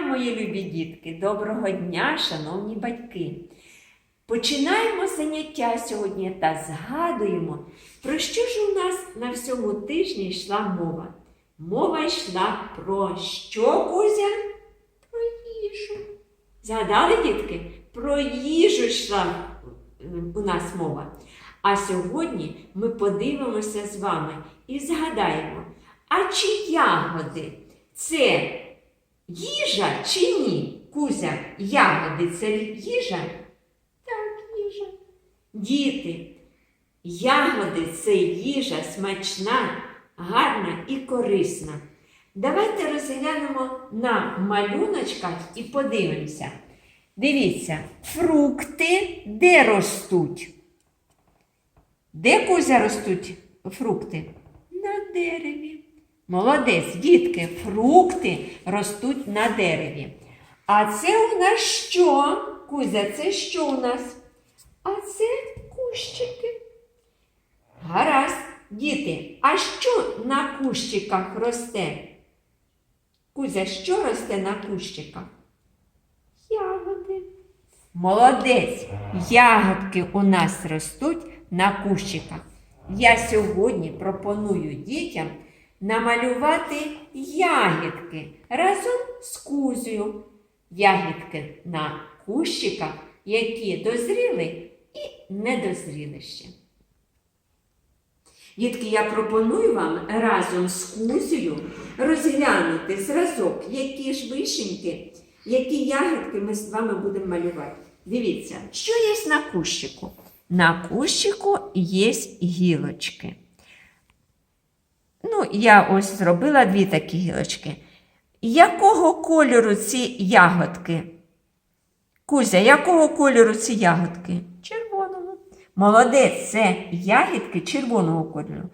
мої любі дітки! Доброго дня, шановні батьки! Починаємо заняття сьогодні та згадуємо, про що ж у нас на всьому тижні йшла мова. Мова йшла про що, Кузя? Про їжу. Згадали, дітки? Про їжу йшла у нас мова. А сьогодні ми подивимося з вами і згадаємо, а чи ягоди це їжа чи ні? Кузя, ягоди це їжа? Так, їжа. Діти, ягоди це їжа смачна, гарна і корисна. Давайте розглянемо на малюночках і подивимося. Дивіться, фрукти де ростуть? Де Кузя ростуть фрукти? На дереві. Молодець, дітки, фрукти ростуть на дереві. А це у нас що? Кузя, це що у нас? А це кущики. Гаразд, діти, а що на кущиках росте? Кузя, що росте на кущиках? Ягоди. Молодець. Ягодки у нас ростуть на кущиках. Я сьогодні пропоную дітям намалювати ягідки разом з кузею. Ягідки на кущиках, які дозріли і не ще. Дітки, я пропоную вам разом з кузею розглянути зразок, які ж вишеньки, які ягідки ми з вами будемо малювати. Дивіться, що є на кущику? На кущику є гілочки. Ну, я ось зробила дві такі гілочки. Якого кольору ці ягодки? Кузя, якого кольору ці ягодки? Червоного. Молодець, це ягідки червоного кольору.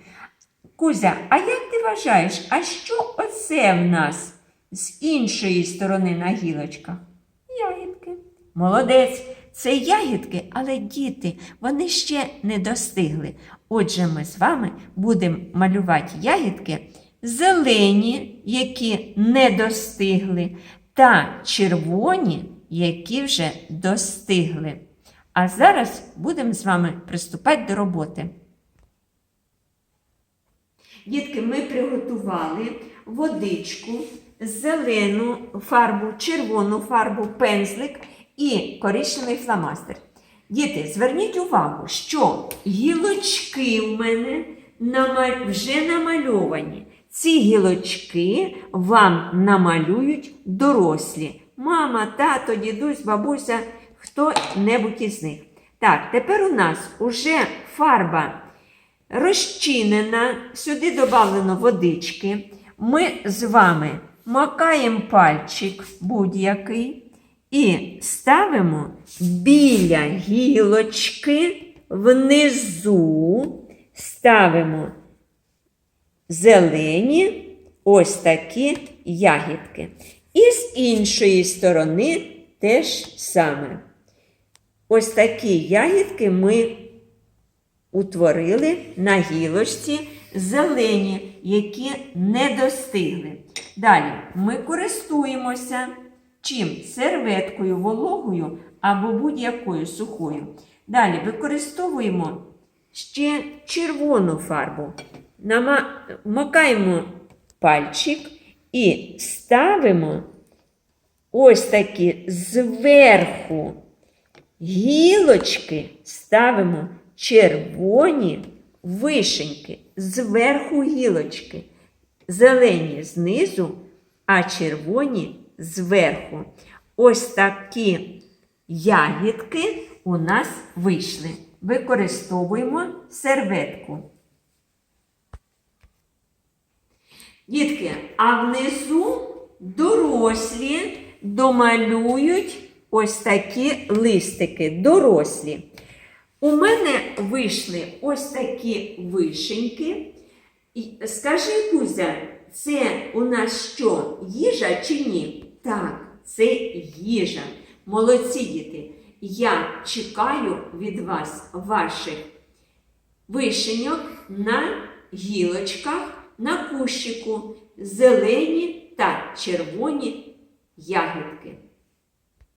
Кузя, а як ти вважаєш, а що оце в нас з іншої сторони на гілочках? Ягідки. Молодець, це ягідки, але діти, вони ще не достигли. Отже, ми з вами будемо малювати ягідки зелені, які не достигли, та червоні, які вже достигли. А зараз будемо з вами приступати до роботи. Дітки, ми приготували водичку, зелену фарбу, червону фарбу, пензлик і коричневий фломастер. Діти, зверніть увагу, що гілочки в мене вже намальовані. Ці гілочки вам намалюють дорослі. Мама, тато, дідусь, бабуся, хто-небудь із них. Так, тепер у нас уже фарба розчинена, сюди додано водички. Ми з вами макаємо пальчик будь-який і ставимо біля гілочки внизу, ставимо зелені ось такі ягідки. І з іншої сторони теж саме. Ось такі ягідки ми утворили на гілочці зелені, які не достигли. Далі ми користуємося чим? Серветкою вологою або будь-якою сухою. Далі використовуємо ще червону фарбу. Нама... Макаємо пальчик і ставимо ось такі зверху гілочки ставимо червоні вишеньки зверху гілочки, зелені знизу, а червоні зверху. Ось такі ягідки у нас вийшли. Використовуємо серветку. Дітки, а внизу дорослі домалюють ось такі листики, дорослі. У мене вийшли ось такі вишеньки. Скажи, Кузя, це у нас що, їжа чи ні? Так, це їжа. Молодці діти. Я чекаю від вас ваших вишеньок на гілочках, на кущику, зелені та червоні ягідки?